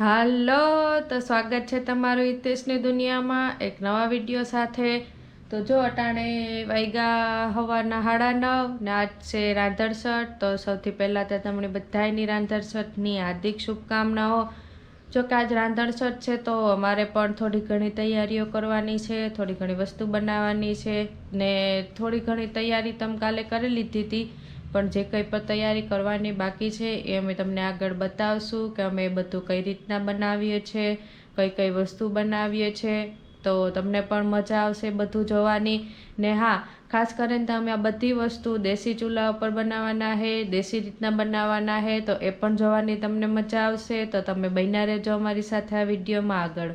હાલો, તો સ્વાગત છે તમારું હિતેશની દુનિયામાં એક નવા વીડિયો સાથે. તો જો અટાણે વૈગા હવાના હાડા નવ ને આજ છે રાંધણસઠ તો સૌથી પહેલાં તો તમને બધાયની રાંધણસઠની હાર્દિક શુભકામનાઓ. જો કે આજ રાંધણસઠ છે, તો અમારે પણ થોડી ઘણી તૈયારીઓ કરવાની છે, થોડી ઘણી વસ્તુ બનાવવાની છે ને થોડી ઘણી તૈયારી તમે કાલે કરી લીધી હતી. પણ જે કંઈ પણ તૈયારી કરવાની બાકી છે એ અમે તમને આગળ બતાવશું કે અમે બધું કઈ રીતના બનાવીએ છીએ કઈ કઈ વસ્તુ બનાવીએ છીએ તો તમને પણ મજા આવશે બધું જોવાની. ને હા ખાસ કરીને તમે આ બધી વસ્તુ દેશી ચૂલા ઉપર બનાવવાના છે દેશી રીતના બનાવવાના છે તો એ પણ જોવાની તમને મજા આવશે. તો તમે બન્યા રહેજો અમારી સાથે આ વિડીયોમાં આગળ.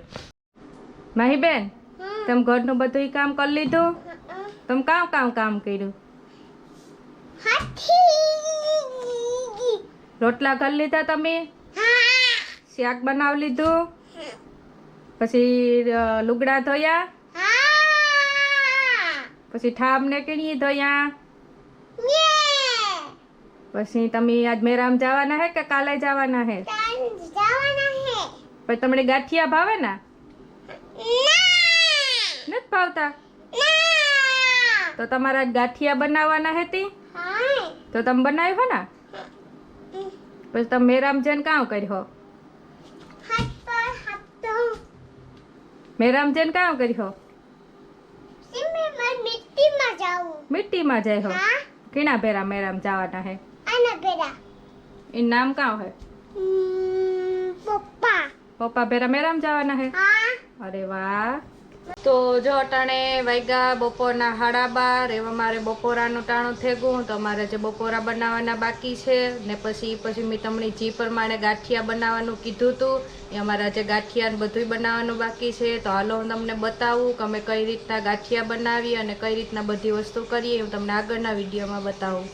માહીબેન તમે ઘરનું બધું કામ કરી લીધું? તમે કામ કામ કામ કર્યું? રોટલા કરી લીધા તમે? શાક બનાવી લીધું? પછી લુગડા ધોયા? પછી ઠામ ને કીણી ધોયા? પછી તમે આજ મેરામ જવાના હે કે કાલે જવાના હે? પછી તમને ગાંઠિયા ભાવે ને. નથી ભાવતા? તો તમારા ગાંઠિયા બનાવવાના હતી તો તમે બનાવ્યો ને? પછી તમે મેરામ જઈને કામ કર્યો? મેરામ જઈને કામ કર્યો? મિટ્ટીમાં જાય હો. કીણા ભેરા મેરામ જવાના હે? એ નામ કાં હે? પપ્પા. ભેરા મેરામ જવાના હે. અરે વાહ. તો જો અટાણે વાગ્યા બપોરના હાડા બાર એવા મારે બપોરાનું ટાણું થેગું. તો મારે જે બપોરા બનાવવાના બાકી છે, ને પછી પછી મેં તમને જી પ્રમાણે ગાંઠિયા બનાવવાનું કીધું હતું એ અમારા જે ગાંઠિયા બધું બનાવવાનું બાકી છે. તો હાલો હું તમને બતાવું કે અમે કઈ રીતના ગાંઠિયા બનાવીએ અને કઈ રીતના બધી વસ્તુ કરીએ હું તમને આગળના વિડીયોમાં બતાવું.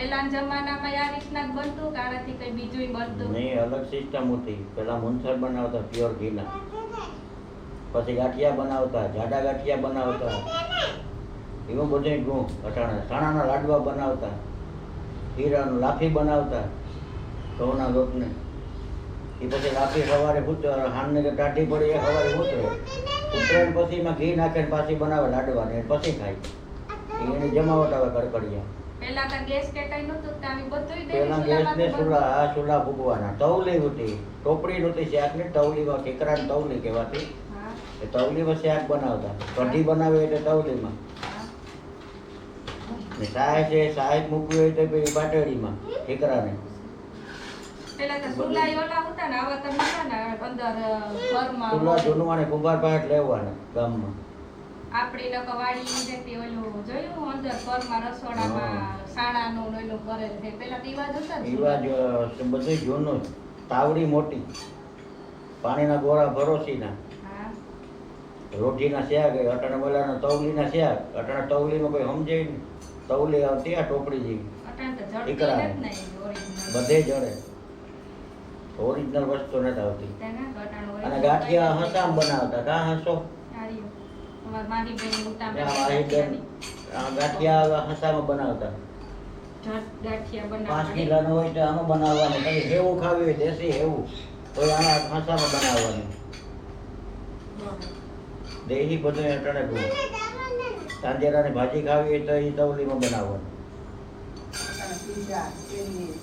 પહેલાના જમાનામાં આ રીતના જ બનતું કે આનાથી કઈ બીજું બનતું? નહીં, અલગ સિસ્ટમ હતી. પેલા મુનસર બનાવતા પ્યોર ઘીના. પછી ગાંઠિયા બનાવતા, જાડા ગાંઠિયા બનાવતા. એવું બધું ગું અટાણા સાણાના લાડવા બનાવતા, હીરાનું લાફી બનાવતા, ઘઉંના લોટને. એ પછી લાફી સવારે પૂછ્યો હાનને કે ટાઢી પડી એ સવારે ઉતરે. ઉત્તરાયણ પછી એમાં ઘી નાખે પાછી બનાવે લાડવાને, પછી ખાય. એની જમાવટ આવે કડકડિયા. પહેલા તો ગેસ કે કઈ નતું તો આવી બધું પેલા ગેસ ને ચૂલા આ ભૂગવાના. તવલી હતી. ટોપડી નહોતી શાક ને તવલીમાં ઠેકરાની તવલી કહેવાતી. એ તવલીમાં શાક બનાવતા. કઢી બનાવે એટલે તવલીમાં. ને સાહેબ છે સાહેબ મૂકવી હોય તો પેલી બાટડીમાં ઠેકરાને. પેલા તો સુલા ઓલા હતા ને આવા તો નતા ને અંદર ઘરમાં ચૂલા જૂનવાને કુંભાર પાટ લેવાના ગામમાં. આપણી લોકો વાડી તે ઓલું જોયું અંદર ઘરમાં રસોડામાં સાણાનો ઓલો કરે છે પેલા તો ઈ વાત હતા ને એવા જ બધું જૂનું જ. તાવડી મોટી. પાણીના ગોરા ભરોસીના. રોટીના શાક અટાણે બોલાના તવલીના શાક. અટાણે તવલીમાં કોઈ સમજે નહીં. તવલી આવતી આ ટોપડી જેવી. જ original. બધે જડે. ઓરિજિનલ વસ્તુ નથી આવતી. અને ગાંઠિયા હસામ બનાવતા. કા હસો? ગાંઠિયા હસામાં બનાવતા. પાંચ બનાવવાની. હોય તો આમાં બનાવવાનું. હેવું ખાવી હોય દેશી હેવું તો આના હસામાં બનાવવાનું. દેહી બધું અટાણે ગયું તાંજેરાની ભાજી ખાવી હોય તો એ તવલીમાં બનાવવાનું.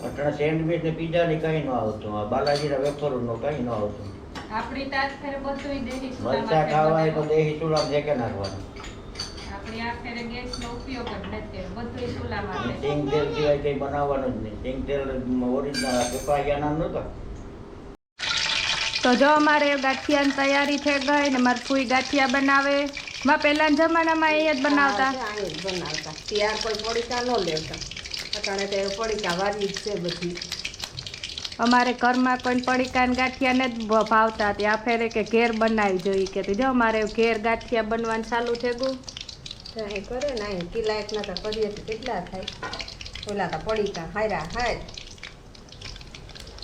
અટાણે સેન્ડવીચ ને પીઝા ની કઈ ન આવતું. આ બાલાજીના વેફરનું કઈ ન આવતું. આપણી તાત ફેરે બધુંય દેશી મરચા ખાવા હોય તો દેહી ચૂલા કે નાખવાનું. આપણી આ ફેરે ગેસનો ઉપયોગ જ નથી બધું ચૂલામાં સિંગ તેલ સિવાય કંઈ બનાવવાનું જ નહીં. સિંગ તેલ ઓરિજિનલ પેપાયાના નહોતા? તો જો અમારે ગાંઠિયાની તૈયારી થઈ ગઈ ને મારી ફૂઈ ગાંઠિયા બનાવે. માં પહેલાના જમાનામાં એ જ બનાવતા. બનાવતા. ત્યાર કોઈ પડીકા ન લેતા અટાણે તે પડીકા વાળી જ છે બધી. અમારે ઘરમાં કોઈ પડીકાન ગાંઠિયાને જ ભાવતા હતી. આ ફેરે કે ઘેર બનાવી જોઈએ કે જો અમારે ઘેર ગાંઠિયા બનવાનું ચાલુ છે ગુ અહીં કરે ને અહીં કિલ્લા એક નતા કરીએ તો કેટલા થાય? ઓલા તો પડીકા હાયરા હાય.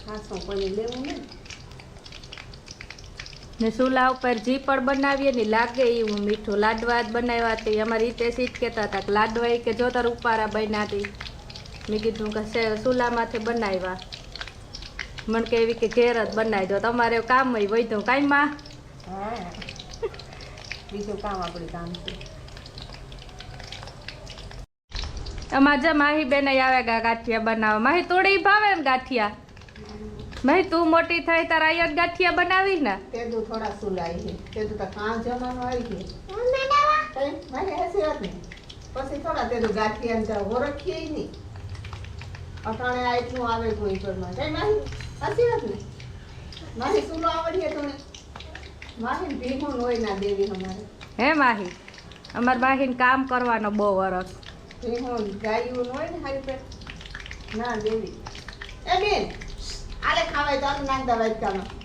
હા શું કોઈ લેવું ને ને ચૂલા ઉપર જી પણ બનાવીએ ને લાગે એવું મીઠું લાડવા જ બનાવ્યા હતી. અમારી રીતે સીટ કહેતા હતા કે લાડવા કે જો તાર ઉપારા બન્યા હતી મેં કીધું કે સે ચૂલામાંથી બનાવ્યા. મને કે એવી કે ઘેર જ બનાવી દો. તમારે કામ હોય વૈધું કાંઈ માં બીજું કામ આપણું કામ છે. અમાર જે માહી બેન આવે ગા ગાંઠિયા બનાવવા. માહી તોડી ભાવે ને ગાંઠિયા? માહી તું મોટી થાય તારા અહીંયા ગાંઠિયા બનાવી ને? તેદું થોડા સુલાઈ છે? તેદું તો કાં જમાનો આવી. ગયો કઈ? મારે હસી વાત નહીં. પછી થોડા તેદું ગાંઠિયા ને ઓળખીએ નહીં. અટાણે આ એટલું આવે કોઈ ઘરમાં. કઈ માહી? હસી વાત ને? માહી સુલો આવડીએ તને માહી ભીગું હોય ના દેવી અમારે. હે માહી? અમાર માહીને કામ કરવાનો બહુ વરસ. ભીગું ગાયું હોય ને હારી પે ના દેવી. એ બેન આલે ખાવાય તો આનું નાખ કામાં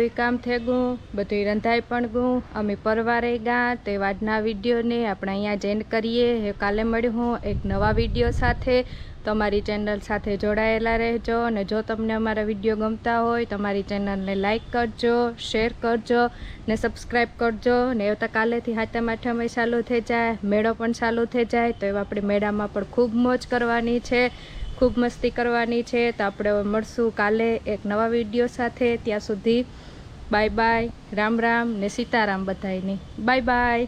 બધુંય કામ થઈ ગયું બધુંય રંધાઈ પણ ગયું અમે પરવારે ગયા તે આજના વિડીયોને આપણે અહીંયા જેન કરીએ. એ કાલે મળ્યું એક નવા વીડિયો સાથે. તમારી ચેનલ સાથે જોડાયેલા રહેજો અને જો તમને અમારા વીડિયો ગમતા હોય, તમારી ચેનલને લાઇક કરજો, શેર કરજો ને સબસ્ક્રાઈબ કરજો. ને એવું કાલેથી હાથે આઠમે ચાલુ થઈ જાય, મેળો પણ ચાલુ થઈ જાય, તો એવા આપણે મેળામાં પણ ખૂબ મોજ કરવાની છે. ખૂબ મસ્તી કરવાની છે તો આપણે મળશું કાલે એક નવા વીડિયો સાથે. ત્યાં સુધી બાય બાય, રામ રામ ને સીતારામ બધાયની. Bye bye.